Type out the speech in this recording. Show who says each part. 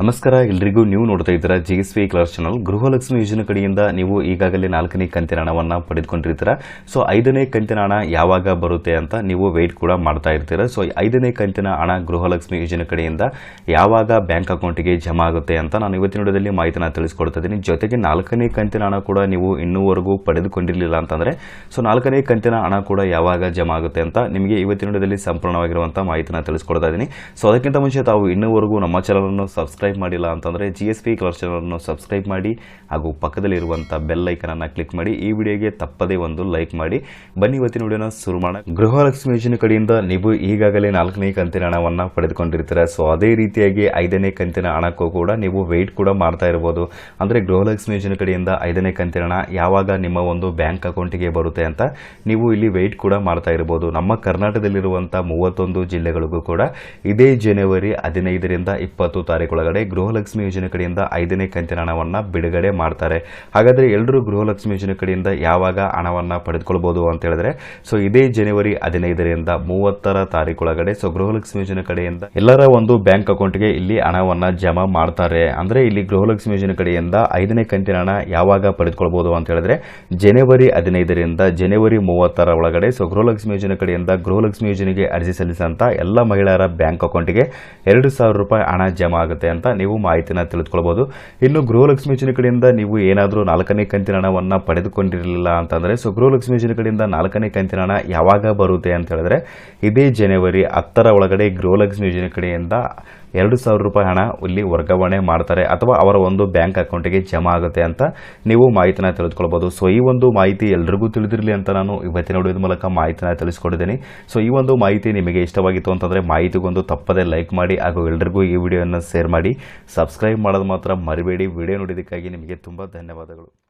Speaker 1: ನಮಸ್ಕಾರ, ಎಲ್ರಿಗೂ ನೀವು ನೋಡ್ತಾ ಇದ್ದೀರಾ G S V class channel Gruhalakshmi ಯೋಜನೆ ಕಡೆಯಿಂದ ನೀವು ಈಗಾಗಲೇ ನಾಲ್ಕನೇ ಕಂತಿನ ಹಣವನ್ನು ಪಡೆದುಕೊಂಡಿರ್ತೀರಾ. ಸೊ ಐದನೇ ಕಂತಿನ ಹಣ ಯಾವಾಗ ಬರುತ್ತೆ ಅಂತ ನೀವು ವೆಯ್ಟ್ ಕೂಡ ಮಾಡ್ತಾ ಇರ್ತೀರಾ. ಸೊ ಐದನೇ ಕಂತಿನ ಹಣ ಗೃಹಲಕ್ಷ್ಮಿ ಯೋಜನೆ ಕಡೆಯಿಂದ ಯಾವಾಗ ಬ್ಯಾಂಕ್ ಅಕೌಂಟಿಗೆ ಜಮಾ ಆಗುತ್ತೆ ಅಂತ ನಾನು ಇವತ್ತಿನ ವಿಡಿಯೋದಲ್ಲಿ ಮಾಹಿತಿನ ತಿಳಿಸ್ಕೊಡ್ತಾ ಇದ್ದೀನಿ. ಜೊತೆಗೆ ನಾಲ್ಕನೇ ಕಂತಿನ ಹಣ ಕೂಡ ನೀವು ಇನ್ನೂವರೆಗೂ ಪಡೆದುಕೊಂಡಿರಲಿಲ್ಲ ಅಂತಂದರೆ ಸೊ ನಾಲ್ಕನೇ ಕಂತಿನ ಹಣ ಕೂಡ ಯಾವಾಗ ಜಮಾ ಆಗುತ್ತೆ ಅಂತ ನಿಮಗೆ ಇವತ್ತಿನ ವಿಡಿಯೋದಲ್ಲಿ ಸಂಪೂರ್ಣವಾಗಿರುವಂಥ ಮಾಹಿತಿನ ತಿಳಿಸ್ಕೊಡ್ತಾ ಇದ್ದೀನಿ. ಸೊ ಅದಕ್ಕಿಂತ ಮುಂಚೆ ತಾವು ಇನ್ನೂವರೆಗೂ ನಮ್ಮ ಚಾನಲನ್ನು ಸಬ್ಸ್ಕ್ರೈಬ್ ಮಾಡಿಲ್ಲ ಅಂತಂದರೆ ಜಿ ಎಸ್ ಪಿ ಕಲರ್ ಚಾನಲನ್ನು ಸಬ್ಸ್ಕ್ರೈಬ್ ಮಾಡಿ ಹಾಗೂ ಪಕ್ಕದಲ್ಲಿರುವಂಥ ಬೆಲ್ ಐಕನನ್ನು ಕ್ಲಿಕ್ ಮಾಡಿ. ಈ ವಿಡಿಯೋಗೆ ತಪ್ಪದೇ ಒಂದು ಲೈಕ್ ಮಾಡಿ. ಬನ್ನಿ ಇವತ್ತಿನ ವಿಡಿಯೋನ ಶುರು ಮಾಡೋಣ. ಗೃಹಲಕ್ಷ್ಮಿ ಯೋಜನೆ ಕಡೆಯಿಂದ ನೀವು ಈಗಾಗಲೇ ನಾಲ್ಕನೇ ಕಂತಿನ ಹಣವನ್ನು ಪಡೆದುಕೊಂಡಿರ್ತೀರ. ಸೊ ಅದೇ ರೀತಿಯಾಗಿ ಐದನೇ ಕಂತಿನ ಹಣಕ್ಕೂ ಕೂಡ ನೀವು ವೆಯ್ಟ್ ಕೂಡ ಮಾಡ್ತಾ ಇರ್ಬೋದು. ಅಂದರೆ ಗೃಹಲಕ್ಷ್ಮಿ ಯೋಜನೆ ಕಡೆಯಿಂದ ಐದನೇ ಕಂತಿನ ಹಣ ಯಾವಾಗ ನಿಮ್ಮ ಒಂದು ಬ್ಯಾಂಕ್ ಅಕೌಂಟಿಗೆ ಬರುತ್ತೆ ಅಂತ ನೀವು ಇಲ್ಲಿ ವೆಯ್ಟ್ ಕೂಡ ಮಾಡ್ತಾ ಇರ್ಬೋದು. ನಮ್ಮ ಕರ್ನಾಟಕದಲ್ಲಿರುವಂಥ ಮೂವತ್ತೊಂದು ಜಿಲ್ಲೆಗಳಿಗೂ ಕೂಡ ಇದೇ ಜನವರಿ ಹದಿನೈದರಿಂದ ಇಪ್ಪತ್ತು ತಾರೀಕೊಳಗಡೆ ಗೃಹಲಕ್ಷ್ಮಿ ಯೋಜನೆ ಕಡೆಯಿಂದ ಐದನೇ ಕಂತಿನ ಹಣವನ್ನು ಬಿಡುಗಡೆ ಮಾಡ್ತಾರೆ. ಹಾಗಾದರೆ ಎಲ್ಲರೂ ಗೃಹಲಕ್ಷ್ಮಿ ಯೋಜನೆ ಕಡೆಯಿಂದ ಯಾವಾಗ ಹಣವನ್ನು ಪಡೆದುಕೊಳ್ಬೋದು ಅಂತ ಹೇಳಿದ್ರೆ ಸೊ ಇದೇ ಜನವರಿ ಹದಿನೈದರಿಂದ ಮೂವತ್ತರ ತಾರೀಕೊಳಗಡೆ ಸೊ ಗೃಹಲಕ್ಷ್ಮಿ ಯೋಜನೆ ಕಡೆಯಿಂದ ಎಲ್ಲರ ಒಂದು ಬ್ಯಾಂಕ್ ಅಕೌಂಟ್ಗೆ ಇಲ್ಲಿ ಹಣವನ್ನು ಜಮಾ ಮಾಡ್ತಾರೆ. ಅಂದರೆ ಇಲ್ಲಿ ಗೃಹಲಕ್ಷ್ಮಿ ಯೋಜನೆ ಕಡೆಯಿಂದ ಐದನೇ ಕಂತಿನ ಹಣ ಯಾವಾಗ ಪಡೆದುಕೊಳ್ಬೋದು ಅಂತ ಹೇಳಿದ್ರೆ, ಜನವರಿ ಹದಿನೈದರಿಂದ ಜನವರಿ ಮೂವತ್ತರ ಒಳಗಡೆ ಸೊ ಗೃಹಲಕ್ಷ್ಮಿ ಯೋಜನೆ ಕಡೆಯಿಂದ ಗೃಹಲಕ್ಷ್ಮಿ ಯೋಜನೆಗೆ ಅರ್ಜಿ ಸಲ್ಲಿಸಿದಂಥ ಎಲ್ಲ ಮಹಿಳೆಯರ ಬ್ಯಾಂಕ್ ಅಕೌಂಟ್ಗೆ ಎರಡು ಸಾವಿರ ರೂಪಾಯಿ ಹಣ ಜಮಾ ಆಗುತ್ತೆ ಅಂತ ನೀವು ಮಾಹಿತಿನ ತಿಳಿದುಕೊಳ್ಬೋದು. ಇನ್ನು ಗೃಹಲಕ್ಷ್ಮಿ ಯೋಜನೆ ಕಡೆಯಿಂದ ನೀವು ಏನಾದರೂ ನಾಲ್ಕನೇ ಕಂತಿನ ಹಣವನ್ನು ಪಡೆದುಕೊಂಡಿರಲಿಲ್ಲ ಅಂತಂದರೆ, ಸೊ ಗೃಹಲಕ್ಷ್ಮಿ ಯೋಜನೆ ಕಡೆಯಿಂದ ನಾಲ್ಕನೇ ಕಂತಿನ ಹಣ ಯಾವಾಗ ಬರುತ್ತೆ ಅಂತ ಹೇಳಿದ್ರೆ, ಇದೇ ಜನವರಿ ಹತ್ತರ ಒಳಗಡೆ ಗೃಹಲಕ್ಷ್ಮಿ ಯೋಜನೆ ಕಡೆಯಿಂದ ಎರಡು ಸಾವಿರ ರೂಪಾಯಿ ಹಣ ಇಲ್ಲಿ ವರ್ಗಾವಣೆ ಮಾಡ್ತಾರೆ ಅಥವಾ ಅವರ ಒಂದು ಬ್ಯಾಂಕ್ ಅಕೌಂಟಿಗೆ ಜಮಾ ಆಗುತ್ತೆ ಅಂತ ನೀವು ಮಾಹಿತಿನ ತಿಳಿದುಕೊಳ್ಬೋದು. ಸೊ, ಈ ಒಂದು ಮಾಹಿತಿ ಎಲ್ರಿಗೂ ತಿಳಿದಿರಲಿ ಅಂತ ನಾನು ಇವತ್ತಿನ ವಿಡಿಯೋದ ಮೂಲಕ ಮಾಹಿತಿನ ತಿಳಿಸ್ಕೊಡಿದ್ದೀನಿ. ಸೊ, ಈ ಒಂದು ಮಾಹಿತಿ ನಿಮಗೆ ಇಷ್ಟವಾಗಿತ್ತು ಅಂತಂದರೆ ಮಾಹಿತಿಗೊಂದು ತಪ್ಪದೇ ಲೈಕ್ ಮಾಡಿ ಹಾಗೂ ಎಲ್ರಿಗೂ ಈ ವಿಡಿಯೋನ ಶೇರ್ ಮಾಡಿ. ಸಬ್ಸ್ಕ್ರೈಬ್ ಮಾಡೋದು ಮಾತ್ರ ಮರಿಬೇಡಿ. ವಿಡಿಯೋ ನೋಡಿದ್ದಕ್ಕಾಗಿ ನಿಮಗೆ ತುಂಬ ಧನ್ಯವಾದಗಳು.